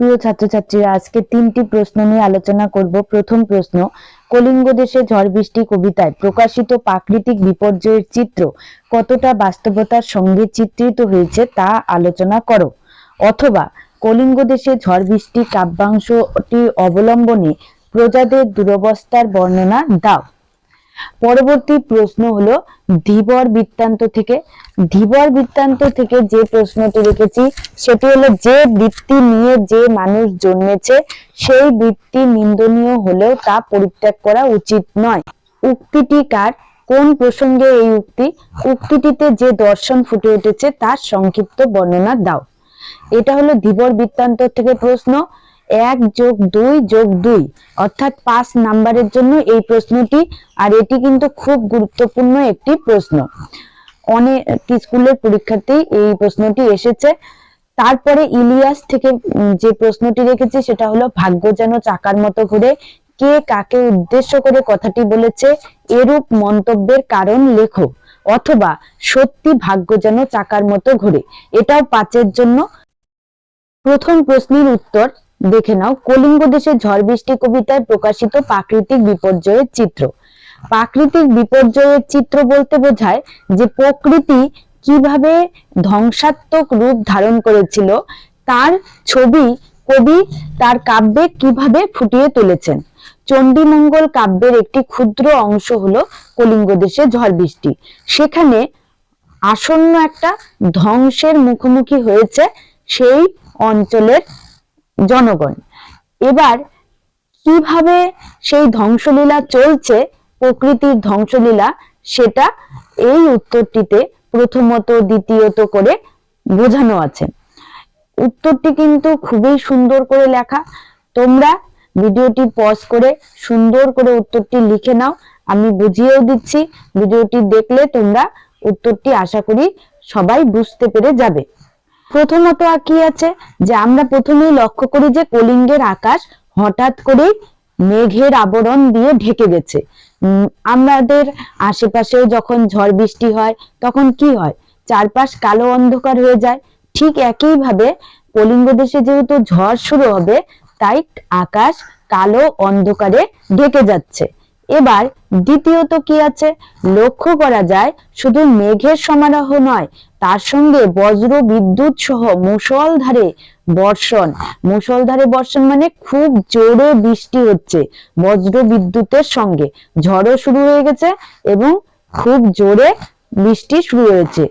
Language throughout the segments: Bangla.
প্রিয় ছাত্রছাত্রীরা, আজকে তিনটি প্রশ্ন নিয়ে আলোচনা করব। প্রথম প্রশ্ন, কলিঙ্গ দেশে ঝড় বৃষ্টি কবিতায় প্রকাশিত প্রাকৃতিক বিপর্যয়ের চিত্র কতটা বাস্তবতার সঙ্গে চিত্রিত হয়েছে তা আলোচনা করো। অথবা, কলিঙ্গ দেশে ঝড় বৃষ্টি কাব্যাংশটি অবলম্বনে প্রজাদের দুরবস্থার বর্ণনা দাও। পরবর্তী প্রশ্ন হলো ধীবর বৃত্তান্ত থেকে। ধীবর বৃত্তান্ত থেকে যে প্রশ্নটি রেখেছি সেটি হলো যে বৃত্তি নিয়ে যে মানুষ জন্মেছে, সেই বৃত্তি নিন্দনীয় হলেও তা পরিত্যাগ করা উচিত নয়। উক্তিটি কার? কোন প্রসঙ্গে এই উক্তি? উক্তিটিতে যে দর্শন ফুটে উঠেছে, তার সংক্ষিপ্ত বর্ণনা দাও। এটা হলো ধীবর বৃত্তান্ত থেকে প্রশ্ন। এক যোগ দুই যোগ দুই। অর্থাৎ পাঁচ নাম্বারের জন্য এই প্রশ্নটি, আর এটি কিন্তু খুব গুরুত্বপূর্ণ একটি প্রশ্ন। অনেক স্কুলের পরীক্ষাতেই এই প্রশ্নটি এসেছে। তারপরে ইলিয়াস থেকে যে প্রশ্নটি রেখেছি সেটা হলো, ভাগ্য যেন চাকার মতো ঘুরে। কে কাকে উদ্দেশ্য করে কথাটি বলেছে? এরূপ মন্তব্যের কারণ লেখো। অথবা, সত্যি ভাগ্য যেন চাকার মতো ঘুরে। এটাও পাঁচের জন্য। প্রথম প্রশ্নের উত্তর দেখে নাও, কলিঙ্গ দেশে ঝড় বৃষ্টি কবিতায় প্রকাশিত প্রাকৃতিক বিপর্যয়ের চিত্র। প্রাকৃতিক বিপর্যয়ের চিত্র বলতে বোঝায় যে প্রকৃতি কীভাবে ধ্বংসাত্মক রূপ ধারণ করেছিল, তার ছবি, কবি, তার কাব্যে কীভাবে ফুটিয়ে তুলেছেন। চণ্ডীমঙ্গল কাব্যের একটি ক্ষুদ্র অংশ হলো কলিঙ্গ দেশে ঝড় বৃষ্টি। সেখানে আসন্ন একটা ধ্বংসের মুখোমুখি হয়েছে সেই অঞ্চলের জনগণ। এবার কীভাবে সেই ধ্বংসলীলা চলছে, প্রকৃতির ধ্বংসলীলা, সেটা এই উত্তরটিতে প্রথমত, দ্বিতীয়ত করে বোঝানো আছে। উত্তরটি কিন্তু খুবই সুন্দর করে লেখা। তোমরা ভিডিওটি পজ করে সুন্দর করে উত্তরটি লিখে নাও। আমি বুঝিয়েও দিচ্ছি, ভিডিওটি দেখলে তোমরা উত্তরটি আশা করি সবাই বুঝতে পেরে যাবে। প্রথমত কি আছে? যে আমরা প্রথমেই লক্ষ্য করি যে কলিঙ্গের আকাশ হঠাৎ করে মেঘের আবরণ দিয়ে ঢেকে গেছে। আমাদের আশেপাশেও যখন ঝড় বৃষ্টি হয়, তখন কি হয়? চারপাশ কালো অন্ধকার হয়ে যায়। ঠিক একইভাবে কলিঙ্গ দেশে যেহেতু ঝড় শুরু হবে, তাই আকাশ কালো অন্ধকারে ঢেকে যাচ্ছে। এবার দ্বিতীয়ত কি আছে? লক্ষ্য করা যায়, শুধু মেঘের সমারোহ নয়, তার সঙ্গে বজ্র, বিদ্যুৎ সহ মুষলধারে বর্ষণ। মুষলধারে বর্ষণ মানে খুব জোরে বৃষ্টি হচ্ছে বজ্র, বিদ্যুতের সঙ্গে। ঝড়ও শুরু হয়ে গেছে এবং খুব জোরে বৃষ্টি শুরু হয়েছে।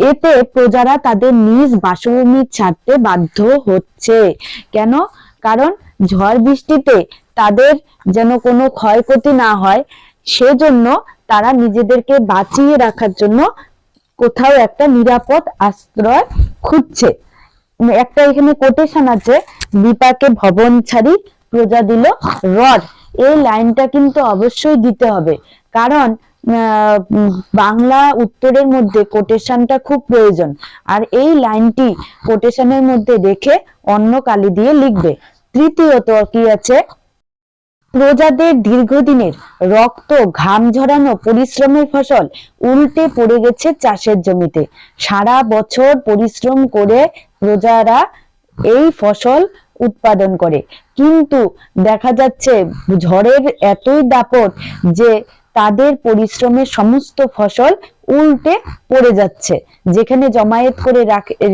এতে প্রজারা তাদের নিজ বাসভূমি ছাড়তে বাধ্য হচ্ছে। কেন? কারণ ঝড় বৃষ্টিতে তাদের যেন কোনো ক্ষয়ক্ষতি না হয়, সেজন্য তারা নিজেদেরকে বাঁচিয়ে রাখার জন্য কোথাও একটা নিরাপদ আশ্রয় খুঁজছে। একটা এখানে কোটেশন আছে বিপাকে ভবন ছাড়ি প্রজা দিল রড এই লাইনটা কিন্তু অবশ্যই দিতে হবে। কারণ বাংলা উত্তরের মধ্যে কোটেশনটা খুব প্রয়োজন। আর এই লাইনটি কোটেশনের মধ্যে রেখে অন্য কালি দিয়ে লিখবে। তৃতীয়ত কি আছে? প্রজাদের দীর্ঘদিনের রক্ত ঘাম ঝরানো পরিশ্রমের ফসল উল্টে পড়ে গেছে চাষের জমিতে। সারা বছর পরিশ্রম করে প্রজারা এই ফসল উৎপাদন করে। কিন্তু দেখা যাচ্ছে ঝড়ের এতই দাপট যে তাদের পরিশ্রমের সমস্ত ফসল উল্টে পড়ে যাচ্ছে। যেখানে জমায়েত করে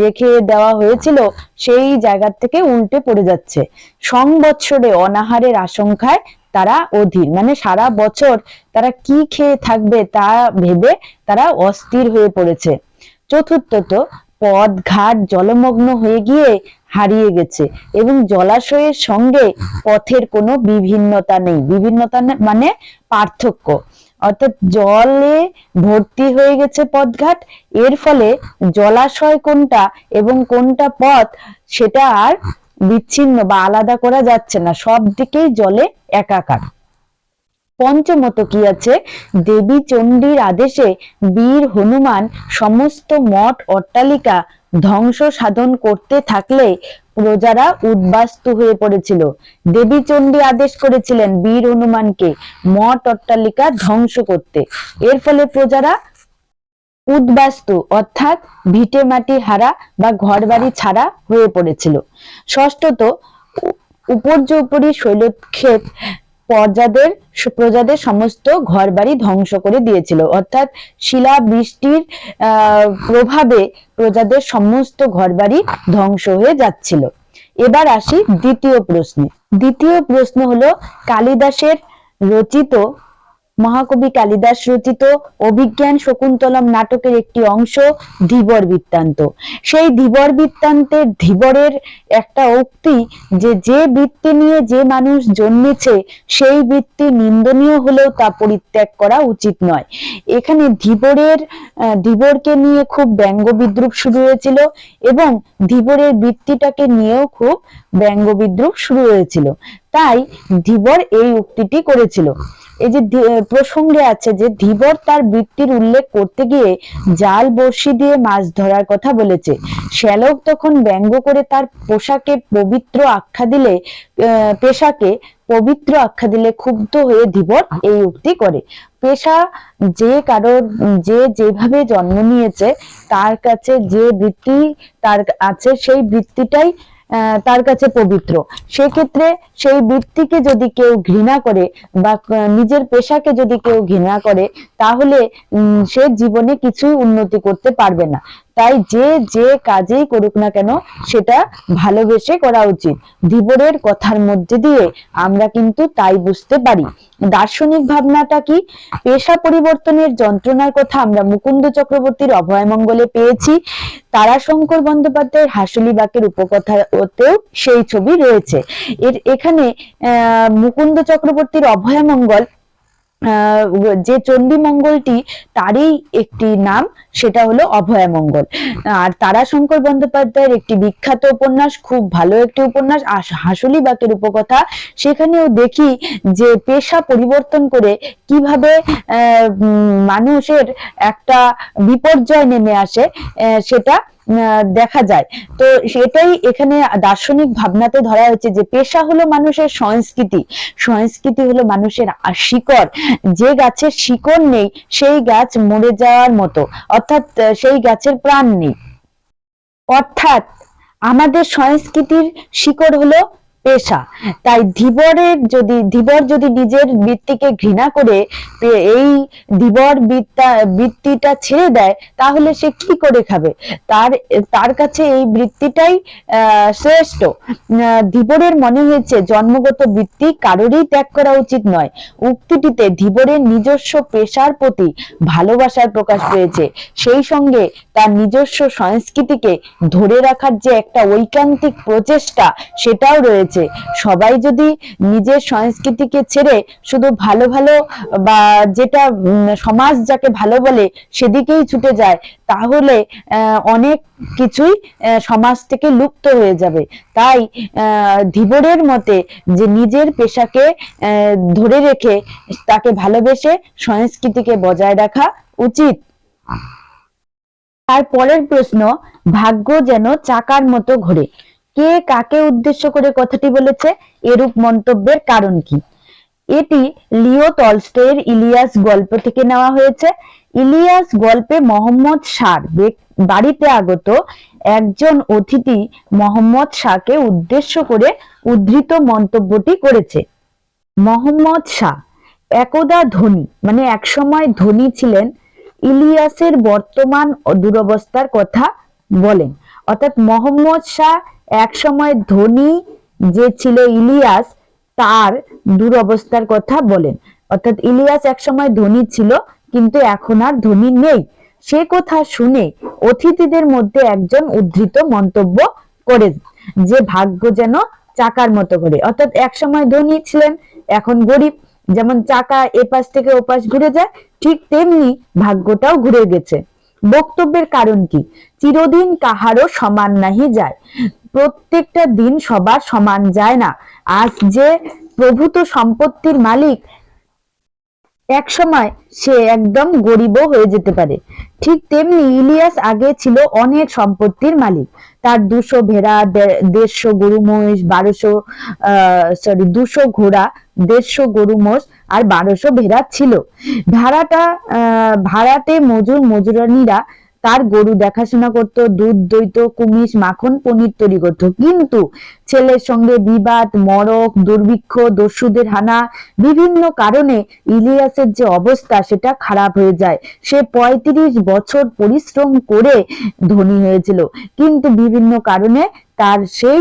রেখে দেওয়া হয়েছিল, সেই জায়গা থেকে উল্টে পড়ে যাচ্ছে। সংবৎসরে অনাহারের আশঙ্কায় তারা অধীর। মানে সারা বছর তারা কি খেয়ে থাকবে তা ভেবে তারা অস্থির হয়ে পড়েছে। চতুর্থত পথ ঘাট জলমগ্ন হয়ে গিয়ে হারিয়ে গেছে এবং জলাশয়ের সঙ্গে পথের কোনো বিভিন্নতা নেই। বিভিন্নতা মানে পার্থক্য। অর্থাৎ জলে ভর্তি হয়ে গেছে পথঘাট, এর ফলে জলাশয় কোনটা এবং কোনটা পথ সেটা আর বিচ্ছিন্ন বা আলাদা করা যাচ্ছে না। সব দিকেই জলে একাকার। পঞ্চমত কি আছে? দেবী চণ্ডীর আদেশে বীর হনুমান সমস্ত মঠ অট্টালিকা ধ্বংস সাধন করতে থাকলে প্রজারা উদ্বাস্তু হয়ে পড়েছিল। দেবী চণ্ডী আদেশ করেছিলেন বীর হনুমানকে মঠ অট্টালিকা ধ্বংস করতে। এর ফলে প্রজারা উদ্বাস্তু, অর্থাৎ ভিটে মাটি হারা বা ঘর বাড়ি ছাড়া হয়ে পড়েছিল। ষষ্ঠত উ- উপর্যুপরি শৈলক্ষেপ প্রজাদের প্রজাদের সমস্ত ঘর বাড়ি ধ্বংস করে দিয়েছিল। অর্থাৎ শিলা বৃষ্টির প্রভাবে প্রজাদের সমস্ত ঘর বাড়ি ধ্বংস হয়ে যাচ্ছিল। এবার আসি দ্বিতীয় প্রশ্নে। দ্বিতীয় প্রশ্ন হলো, কালিদাসের রচিত মহাকবি কালিদাস রচিত অভিজ্ঞান শকুন্তলম নাটকের একটি অংশ ধীবর বৃত্তান্ত। সেই ধীবর বৃত্তান্তের ধীবরের একটা উক্তি যে যে বৃত্তি নিয়ে যে মানুষ জন্মেছে, সেই বৃত্তি নিন্দনীয় হলেও তা পরিত্যাগ করা উচিত নয়। এখানে ধীবরের ধীবরকে নিয়ে খুব ব্যঙ্গ বিদ্রুপ শুরু হয়েছিল এবং ধীবরের বৃত্তিটাকে নিয়েও খুব ব্যঙ্গ বিদ্রুপ শুরু হয়েছিল। তাই ধীবর এই উক্তিটি করেছিল। এই যে প্রসঙ্গে আছে যে ধীবর তার বৃত্তির উল্লেখ করতে গিয়ে জাল বড়শি দিয়ে মাছ ধরার কথা বলেছে। শ্যালক তখন ব্যঙ্গ করে তার পোশাকে পবিত্র আখ্যা দিলে পেশাকে পবিত্র আখ্যা দিলে ক্ষুব্ধ হয়ে ধীবর এই উক্তি করে। পেশা যে কারোর যে যেভাবে জন্ম নিয়েছে, তার কাছে যে বৃত্তি তার আছে, সেই বৃত্তিটাই তার কাছে পবিত্র। সেক্ষেত্রে সেই বৃত্তিকে যদি কেউ ঘৃণা করে বা নিজের পেশাকে যদি কেউ ঘৃণা করে, তাহলে সে জীবনে কিছুই উন্নতি করতে পারবে না। তাই যে যে কাজেই করুক না কেন, সেটা ভালোবেসে করা উচিত। ধীবরের কথার মধ্যে দিয়ে আমরা কিন্তু তাই বুঝতে পারি। দার্শনিক ভাবনাটা কি? পেশা পরিবর্তনের যন্ত্রণার কথা আমরা মুকুন্দ চক্রবর্তীর অভয়মঙ্গলে পেয়েছি। তারাশঙ্কর বন্দ্যোপাধ্যায়ের হাসুলি বাকের উপকথাতেও সেই ছবি রয়েছে। এর এখানে, আহ, মুকুন্দ চক্রবর্তীর অভয়মঙ্গল যে চণ্ডী মঙ্গলটি তারই একটি নাম, সেটা হলো অভয়ামঙ্গল আর তারাশঙ্কর বন্দ্যোপাধ্যায়ের একটি বিখ্যাত উপন্যাস, খুব ভালো একটি উপন্যাস হাসুলি বাকের উপকথা, সেখানেও দেখি যে পেশা পরিবর্তন করে কীভাবে মানুষের একটা বিপর্যয় নেমে আসে সেটা দেখা যায়। তো সেটাই এখানে দার্শনিক ভাবনাতে ধরা হচ্ছে যে পেশা হলো মানুষের সংস্কৃতি। সংস্কৃতি হলো মানুষের শিকড়। যে গাছের শিকড় নেই, সেই গাছ মরে যাওয়ার মতো। অর্থাৎ সেই গাছের প্রাণ নেই। অর্থাৎ, আমাদের সংস্কৃতির শিকড় হলো পেশা। তাই ধীবরের যদি, ধীবর যদি নিজের বৃত্তিকে ঘৃণা করে এই ধীবর বৃত্তা, বৃত্তিটা ছেড়ে দেয়, তাহলে সে কি করে খাবে? তার তার কাছে এই বৃত্তিটাই শ্রেষ্ঠ। ধীবরের মনে হয়েছে, জন্মগত বৃত্তি কারোরই ত্যাগ করা উচিত নয়। উক্তিটিতে ধীবরের নিজস্ব পেশার প্রতি ভালোবাসার প্রকাশ পেয়েছে। সেই সঙ্গে তার নিজস্ব সংস্কৃতিকে ধরে রাখার যে একটা ঐকান্তিক প্রচেষ্টা, সেটাও রয়েছে। সবাই যদি নিজের সংস্কৃতিকে ছেড়ে শুধু ভালো ভালো বা যেটা সমাজ যাকে ভালো বলে সেদিকেই ছুটে যায়, তাহলে অনেক কিছুই সমাজ থেকে লুপ্ত হয়ে যাবে। তাই ধীবরের মতে যে নিজের পেশাকে ধরে রেখে তাকে ভালোবেসে সংস্কৃতিকে বজায় রাখা উচিত। তার পরের প্রশ্ন, ভাগ্য যেন চাকার মতো ঘোরে। কে কাকে উদ্দেশ্য করে কথাটি বলেছে? এরূপ মন্তব্যের কারণ কি? এটি লিও টলস্টয়ের ইলিয়াস গল্প থেকে নেওয়া হয়েছে। ইলিয়াস গল্পে মোহাম্মদ বেক- বাড়িতে আগত একজন অতিথি মোহাম্মদ শাহকে উদ্দেশ্য করে উদ্ধৃত মন্তব্যটি করেছে। মোহাম্মদ শাহ একদা ধনী মানে একসময় ধনী ছিলেন, ইলিয়াসের বর্তমান দুরবস্থার কথা বলেন। অর্থাৎ মোহাম্মদ শাহ একসময় ধনী যে ছিল ইলিয়াস, তার দুরবস্থার কথা বলেন। অর্থাৎ ইলিয়াস একসময় ধনী ছিল, কিন্তু এখন আর ধনী নেই। সে কথা শুনে অতিথিদের মধ্যে একজন উদ্ধৃত মন্তব্য করেন, যে ভাগ্য যেন চাকার মতো করে। অর্থাৎ একসময় ধনী ছিলেন, এখন গরিব। যেমন চাকা এপাশ থেকে ওপাশ ঘুরে যায়, ঠিক তেমনি ভাগ্যটাও ঘুরে গেছে। বক্তব্যের কারণ কি? চিরদিন কাহারও সমান নাহি যায়। প্রত্যেকটা দিন সবার সমান যায় না। আজ যে প্রভূত সম্পত্তির মালিক এক সময় সে একদম গরিবও হয়ে যেতে পারে। ঠিক তেমনি ইলিয়াস আগে ছিল অনেক সম্পত্তির মালিক। তার দুশো ভেড়া দেড়শো গরু মহিষ, বারোশো সরি দুশো ঘোড়া, দেড়শো গরু মোষ আর বারোশো ভেড়া ছিল। ভাড়াটা ভাড়াটে মজুর মজুরানিরা তার গরু দেখাশোনা করত, দুধ দইত, কুমিশ, মাখন, পনির তৈরি করত। কিন্তু ছেলের সঙ্গে বিবাদ, মরক, দুর্ভিক্ষ, দস্যুদের হানা, বিভিন্ন কারণে ইলিয়াসের যে অবস্থা সেটা খারাপ হয়ে যায়। সে পঁয়ত্রিশ বছর পরিশ্রম করে ধনী হয়েছিল। কিন্তু বিভিন্ন কারণে তার সেই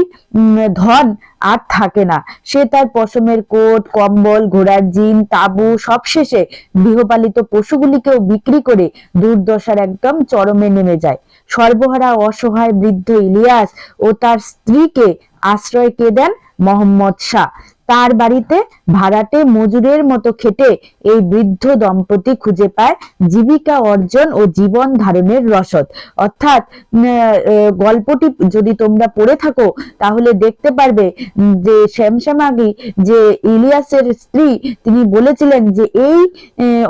ধন আর থাকে না। সে তার পশমের কোট, কম্বল, ঘোড়ার জিন, তাবু সবশেষে গৃহপালিত পশুগুলিকেও বিক্রি করে দুর্দশার একদম চরমে নেমে যায়। সর্বহারা অসহায় বৃদ্ধ ইলিয়াস ও তার স্ত্রীকে আশ্রয় কে দেন মোহাম্মদ শাহ। তার বাড়িতে ভাড়াটে মজুরের মতো খেটে এই বৃদ্ধ দম্পতি খুঁজে পায় জীবিকা অর্জন ও জীবন ধারণের রসদ। অর্থাৎ গল্পটি যদি তোমরা পড়ে থাকো, তাহলে দেখতে পারবে যে শ্যামশ্যামাগি, যে ইলিয়াসের স্ত্রী, তিনি বলেছিলেন যে এই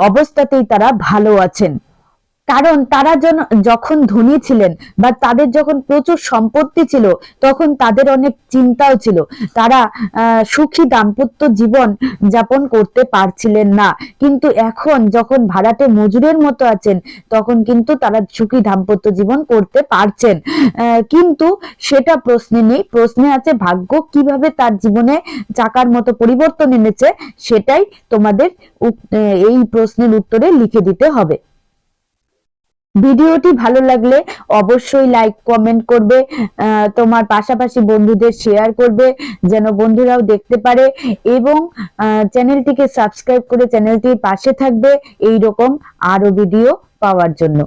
অবস্থাতেই তারা ভালো আছেন। কারণ তারা যেন যখন ধনী ছিলেন বা তাদের যখন প্রচুর সম্পত্তি ছিল, তখন তাদের অনেক চিন্তাও ছিল। তারা সুখী দাম্পত্য জীবন যাপন করতে পারছিলেন না। কিন্তু এখন যখন ভাড়াটে মজুরের মতো আছেন, তখন কিন্তু তারা সুখী দাম্পত্য জীবন করতে পারছেন। কিন্তু সেটা প্রশ্নে নেই। প্রশ্নে আছে ভাগ্য কীভাবে তার জীবনে চাকার মতো পরিবর্তন এনেছে, সেটাই তোমাদের এই প্রশ্নের উত্তরে লিখে দিতে হবে। ভিডিওটি ভালো লাগলে অবশ্যই লাইক কমেন্ট করবে তোমার পাশাপাশি বন্ধুদের শেয়ার করবে, যেন বন্ধুরাও দেখতে পারে এবং চ্যানেলটিকে সাবস্ক্রাইব করে চ্যানেলটির পাশে থাকবে। এই রকম আরও ভিডিও পাওয়ার জন্য।